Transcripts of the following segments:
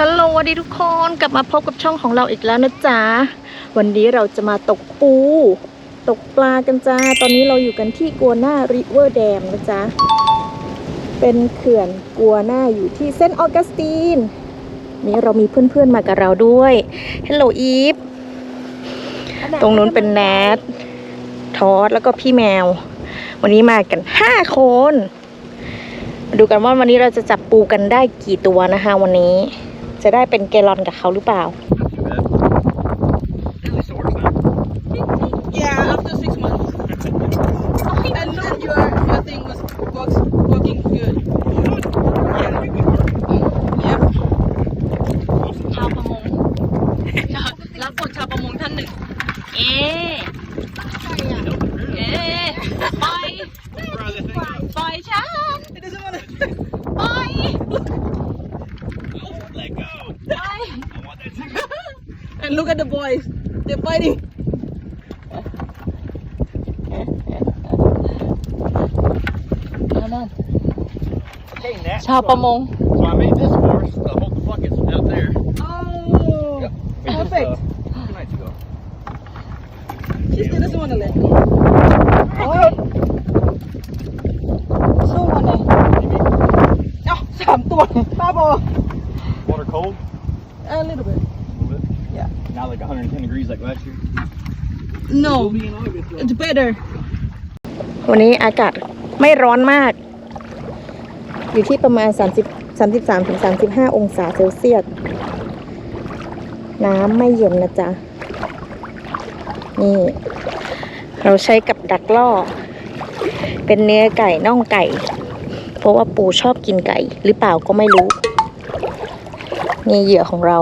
ฮัลโหลสวัสดีทุกคนกลับมาพบกับช่องของเราอีกแล้วนะจ๊ะ วันนี้เราจะมาตกปู ตกปลากันจ้า ตอนนี้เราอยู่กันที่กัวหน้าริเวอร์แดมนะจ๊ะ เป็นเขื่อนกัวหน้าอยู่ที่เซนต์ออกัสตินนี่เรามีเพื่อนๆมากับเราด้วยฮัลโหลอีฟตรงนู้นเป็นแนททอสแล้วก็พี่แมว วันนี้มากันห้าคนดูกันว่าวันนี้เราจะจับปูกันได้กี่ตัวนะคะวันนี้ จะได้เป็นเกลอนกับเขาหรือเปล่า Really sore, huh? Yeah, after six months. and then your your thing was works, working good. Yeah, we good work. Yep. ชาวประมง รับบทชาวประมงท่านหนึ่ง เอ๊ะเอ๊ะปล่อย Try the thing out. ปล่อยฉัน It doesn't want to. ปล่อย Oh, let go. ปล่อย I want that thing. and look at the boys. They're fighting. Okay, Nat. ชาวประมง So I made this for us to hold the buckets out there. Oh. Yep. Made this, Perfect. uh, two nights ago. She still doesn't want to let go. Oh. So one eh. เอ้าสามตัวป้าบอ Water cold? A little bit. A little bit. Yeah. Not like 110 degrees like last year. No, it's better. วันนี้อากาศไม่ร้อนมาก อยู่ที่ประมาณ 30 33ถึง35 องศาเซลเซียส น้ำไม่เย็นนะจ๊ะ นี่ เราใช้กับดักล่อ เป็นเนื้อไก่น่องไก่ เพราะว่าปูชอบกินไก่หรือเปล่าก็ไม่รู้ นี่เหยื่อของเรา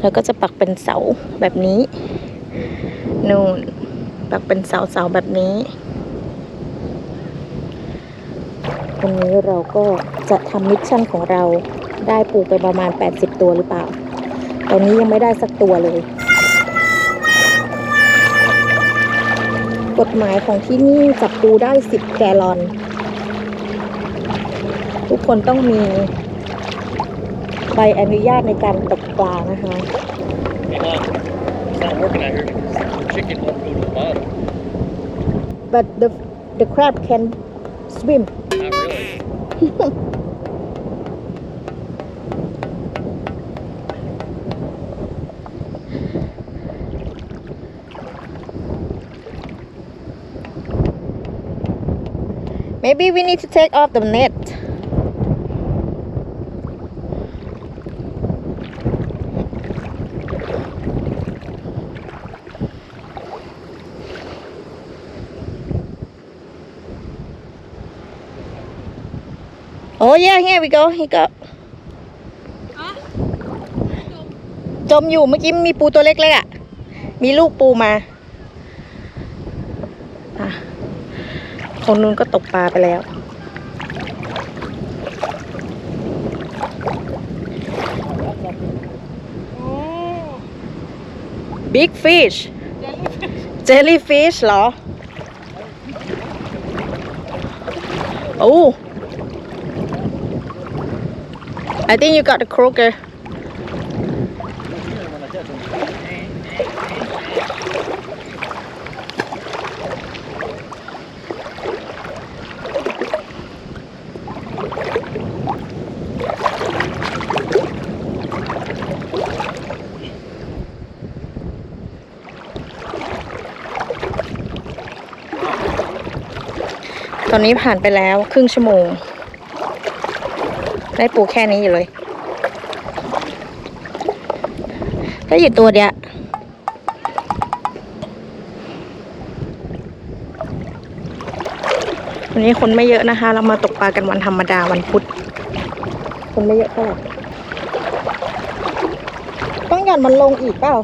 แล้วก็จะปักเป็นเสาแบบนี้นู่นปักเป็นเสาๆแบบนี้วันนี้เราก็จะทำมิชชั่นของเราได้ปูไปประมาณ 80 ตัวหรือเปล่า ตอนนี้ยังไม่ได้สักตัวเลย กฎหมายของที่นี่จับปูได้ 10 แกลลอน ทุกคนต้องมี บอนุญาตในการตกปลานะคะ Hey, Mom, it's not working out here because the chicken won't go to the bottom. but the the crab can swim Not really. maybe we need to take off the net Oh yeah here we go here go จมอยู่เมื่อกี้มีปูตัวเล็กๆอะ มีลูกปูมาอะคนนู้นก็ตกปลาไปแล้ว Big fish jellyfish เหรอ โอ้ I think you got the croaker ตอนนี้ผ่านไปแล้วครึ่งชั่วโมง ได้ปูแค่นี้อยู่เลยได้อยู่ตัวเดียววันนี้คนไม่เยอะนะคะ เรามาตกปลากันวันธรรมดาวันพุธคนไม่เยอะเท่าไหร่ต้องหย่อนมันลงอีกเปล่า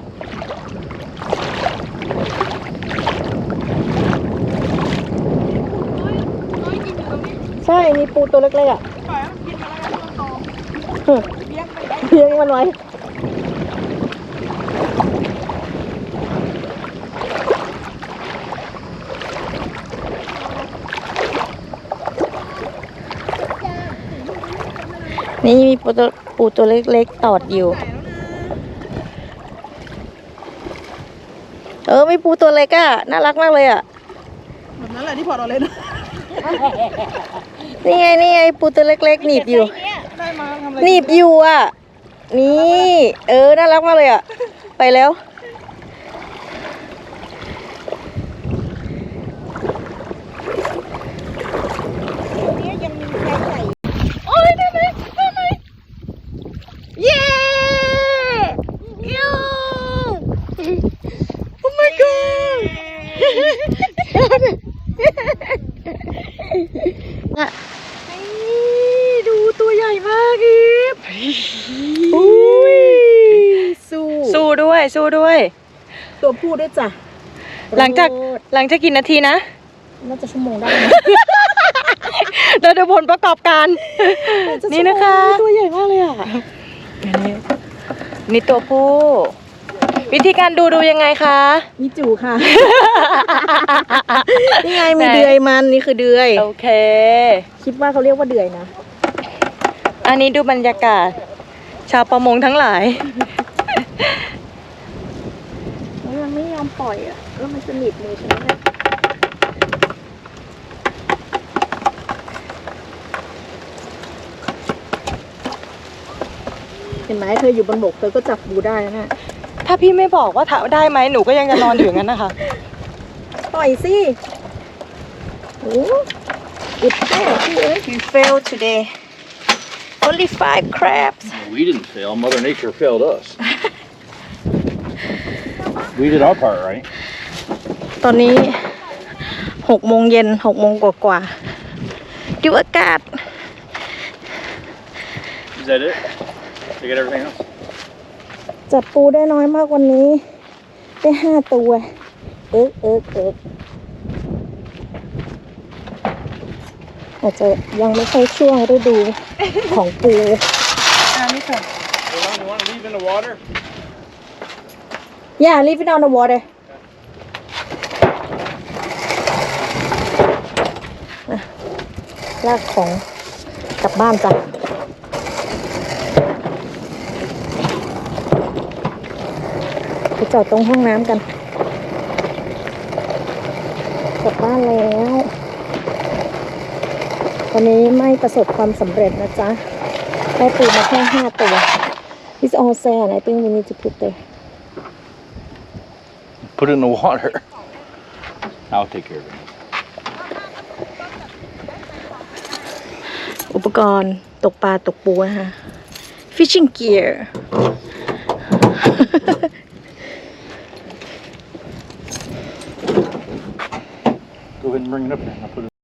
ใช่ มีปูตัวเล็กๆอะ เลี้ยงมันไว้นนี่มีปูตัวปูตัวเล็กๆตอดอยู่ เออ มีปูตัวเล็กอะน่ารักมากเลยอะแบบนั้นแหละที่พอเราเล่นนี่ไง นี่ไง ปูตัวเล็กๆหนีบอยู่ได้มาทำอะไรหนีบอยู่อะ นี่ เออ น่ารักมากเลยอะ ไปแล้ว โอ้ยได้ไหมได้ไหมเย้ยู Oh my god อะนี่ดูตัวใหญ่มากอีฟอุ้ย สู้ สู้ด้วยสู้ด้วย ตัวผู้ด้วยจ้ะหลังจากหลังจากกี่นาทีนะ น่าจะชั่วโมงได้นะเราดูผลประกอบการ นี่นะคะ ตัวใหญ่มากเลยอะ นี่ตัวผู้ วิธีการดูดูยังไงคะ มีจูค่ะ นี่ไงมีเดือยมันนี่คือเดือย โอเค คิดว่าเขาเรียกว่าเดือยนะ อันนี้ดูบรรยากาศ ชาวประมงทั้งหลาย มันไม่ยอมปล่อยอะแล้วมันจะหนีบมือฉันไหมเห็นไหมเธออยู่บนบกเธอก็จับบูได้นะเนี่ยถ้าพี่ไม่บอกว่าถาได้ไหมหนูก็ยังจะนอนอยู่อย่างนั้นนะคะ ปล่อยสิโอ้อุดแค่พี่เอ้ย We failed today only five crabs We didn't fail. Mother Nature failed us. We did our part, right? ตอนนี้หกโมงเย็นหกโมงกว่าๆดูอากาศ Is that it? You got everything else? จับปูได้น้อยมากวันนี้ ได้ห้าตัว เอิกเอิกเอิกอาจจะยังไม่ใช่ช่วงฤดูของปูอ่านี่ค่ะ You want to leave in the water? Yeah leave it on the water อะลากของกลับบ้านจ้ะไปจอดตรงห้องน้ำกัน กลับบ้านแล้ว วันนี้ไม่ประสบความสำเร็จนะจ๊ะ ได้ปูมาแค่ห้าตัว this all sand I think we need to put there Put it in the water. I'll take care of it. อุปกรณ์ตกปลาตกปูนะคะ fishing gear Go ahead and bring it up there. I'll put it